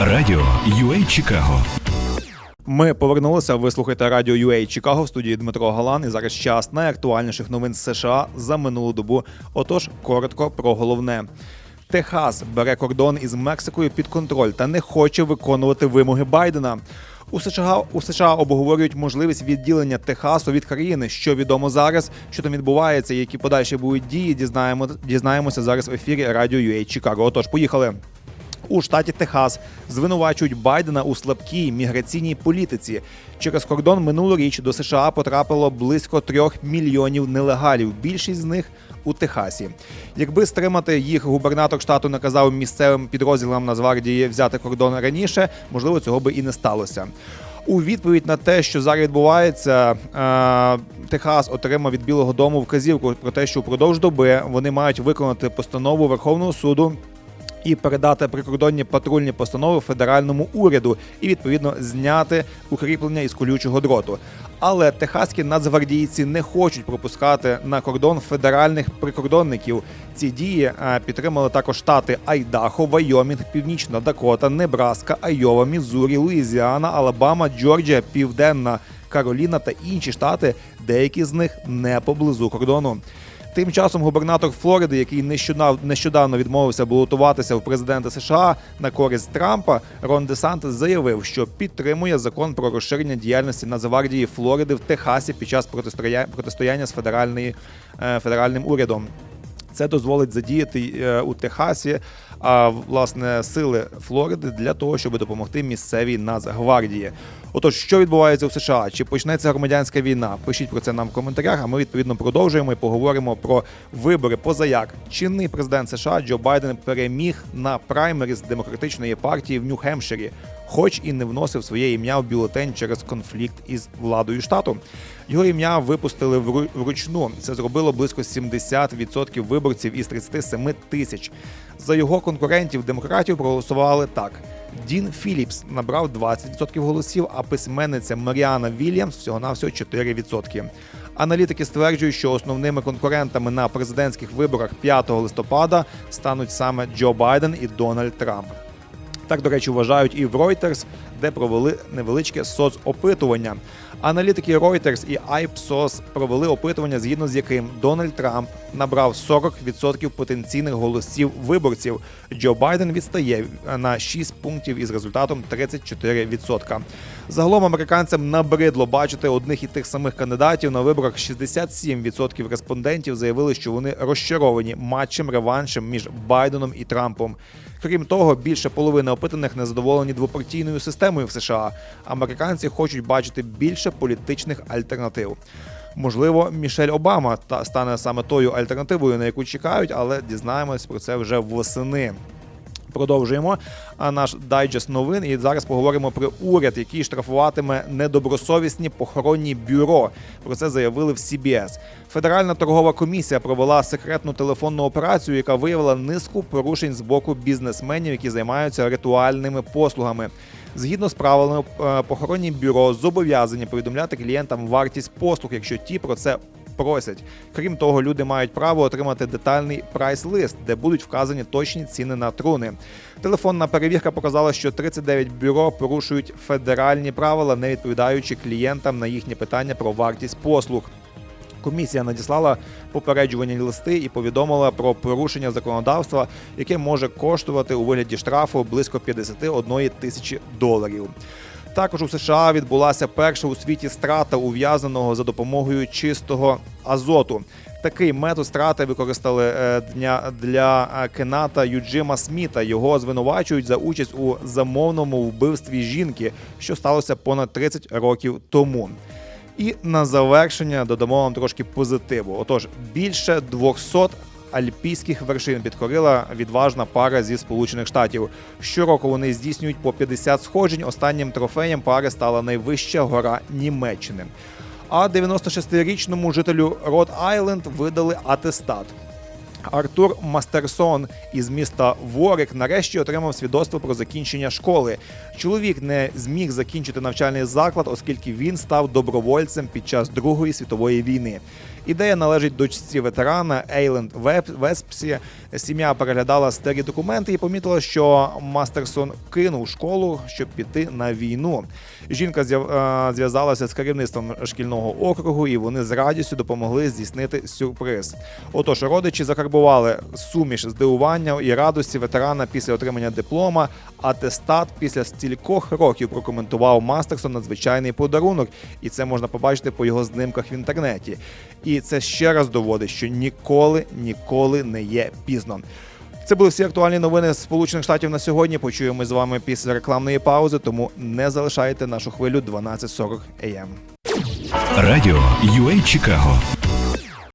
Радіо UA Чикаго. Ми повернулися. Ви слухаєте радіо UA Чикаго в студії Дмитро Галан. І зараз час найактуальніших новин з США за минулу добу. Отож, коротко про головне. Техас бере кордон із Мексикою під контроль та не хоче виконувати вимоги Байдена. У США у США обговорюють можливість відділення Техасу від країни. Що відомо зараз, що там відбувається, які подальші будуть дії. Дізнаємо дізнаємося зараз в ефірі радіо UA Чикаго. Отож, поїхали. У штаті Техас звинувачують Байдена у слабкій міграційній політиці. Через кордон минулоріч до США потрапило близько трьох мільйонів нелегалів. Більшість з них у Техасі. Якби стримати їх, губернатор штату наказав місцевим підрозділам Нацгвардії взяти кордон раніше, можливо, цього би і не сталося. У відповідь на те, що зараз відбувається, е, Техас отримав від Білого Дому вказівку про те, що впродовж доби вони мають виконати постанову Верховного суду і передати прикордонні патрульні постанови федеральному уряду і відповідно зняти укріплення із колючого дроту. Але техаські нацгвардійці не хочуть пропускати на кордон федеральних прикордонників. Ці дії е, підтримали також штати Айдахо, Вайомінг, Північна Дакота, Небраска, Айова, Мізурі, Луїзіана, Алабама, Джорджія, Південна Кароліна та інші штати, деякі з них не поблизу кордону. Тим часом губернатор Флориди, який нещодавно відмовився балотуватися в президенти США на користь Трампа, Рон Десантес заявив, що підтримує закон про розширення діяльності Нацгвардії Флориди в Техасі під час протистоя- протистояння з федеральної, е, федеральним урядом. Це дозволить задіяти е, у Техасі власне сили Флориди для того, щоб допомогти місцевій Нацгвардії. Отож, що відбувається в США? Чи почнеться громадянська війна? Пишіть про це нам в коментарях. А ми відповідно продовжуємо і поговоримо про вибори. Позаяк чинний президент США Джо Байден переміг на праймеріз демократичної партії в Нью-Хемпширі, хоч і не вносив своє ім'я в бюлетень через конфлікт із владою штату. Його ім'я випустили вру- вручну. Це зробило близько 70% виборців із 37 тисяч. За його конкурентів демократів проголосували так. Дін Філіпс набрав 20% голосів, а письменниця Маріана Вільямс всього навсього 4%. Аналітики стверджують, що основними конкурентами на президентських виборах 5 листопада стануть саме Джо Байден і Дональд Трамп. Так, до речі, вважають і в Reuters, де провели невеличке соцопитування. Аналітики Reuters і Ipsos провели опитування, згідно з яким Дональд Трамп набрав 40% потенційних голосів виборців. Джо Байден відстає на 6 пунктів із результатом 34%. Загалом американцям набридло бачити одних і тих самих кандидатів на виборах. 67% респондентів заявили, що вони розчаровані матчем реваншем між Байденом і Трампом. Крім того, більше половини опитаних незадоволені двопартійною системою в США. Американці хочуть бачити більше політичних альтернатив. Можливо, Мішель Обама та стане саме тою альтернативою, на яку чекають, але дізнаємось про це вже восени. Продовжуємо наш дайджест новин. І зараз поговоримо про уряд, який штрафуватиме недобросовісні похоронні бюро. Про це заявили в CBS. Федеральна торгова комісія провела секретну телефонну операцію, яка виявила низку порушень з боку бізнесменів, які займаються ритуальними послугами. Згідно з правилами, е, похоронні бюро зобов'язані повідомляти клієнтам вартість послуг, якщо ті про це просять. Крім того, люди мають право отримати детальний прайс-лист, де будуть вказані точні ціни на труни. Телефонна перевірка показала, що 39 бюро порушують федеральні правила, не відповідаючи клієнтам на їхні питання про вартість послуг. Комісія надіслала попереджувальні листи і повідомила про порушення законодавства, яке може коштувати у вигляді штрафу близько 51 тисячі доларів. Також у США відбулася перша у світі страта ув'язаного за допомогою чистого азоту. Такий метод страти використали е, дня для е, Кената Юджима Сміта. Його звинувачують за участь у замовному вбивстві жінки, що сталося понад 30 років тому. І на завершення додамо вам трошки позитиву. Отож, більше 200 альпійських вершин підкорила відважна пара зі Сполучених Штатів. Щороку вони здійснюють по 50 сходжень. Останнім трофеєм пари стала найвища гора Німеччини. А 96-річному жителю Род Айленд видали атестат. Артур Мастерсон із міста Ворик нарешті отримав свідоцтво про закінчення школи. Чоловік не зміг закінчити навчальний заклад, оскільки він став добровольцем під час Другої світової війни. Ідея належить дочці ветерана Ейленд Веспсі, Сім'я переглядала старі документи і помітила, що Мастерсон кинув школу, щоб піти на війну. Жінка е, зв'язалася з керівництвом шкільного округу, і вони з радістю допомогли здійснити сюрприз. Отож, родичі закарбували суміш здивування і радості ветерана після отримання диплома. Атестат після стількох років прокоментував Мастерсон надзвичайний подарунок, і це можна побачити по його знимках в інтернеті. І це ще раз доводить, що ніколи, ніколи не є пізно. Це були всі актуальні новини з Сполучених Штатів на сьогодні. Почуємось з вами після рекламної паузи, тому не залишайте нашу хвилю 12.40 AM. Радіо UA Чикаго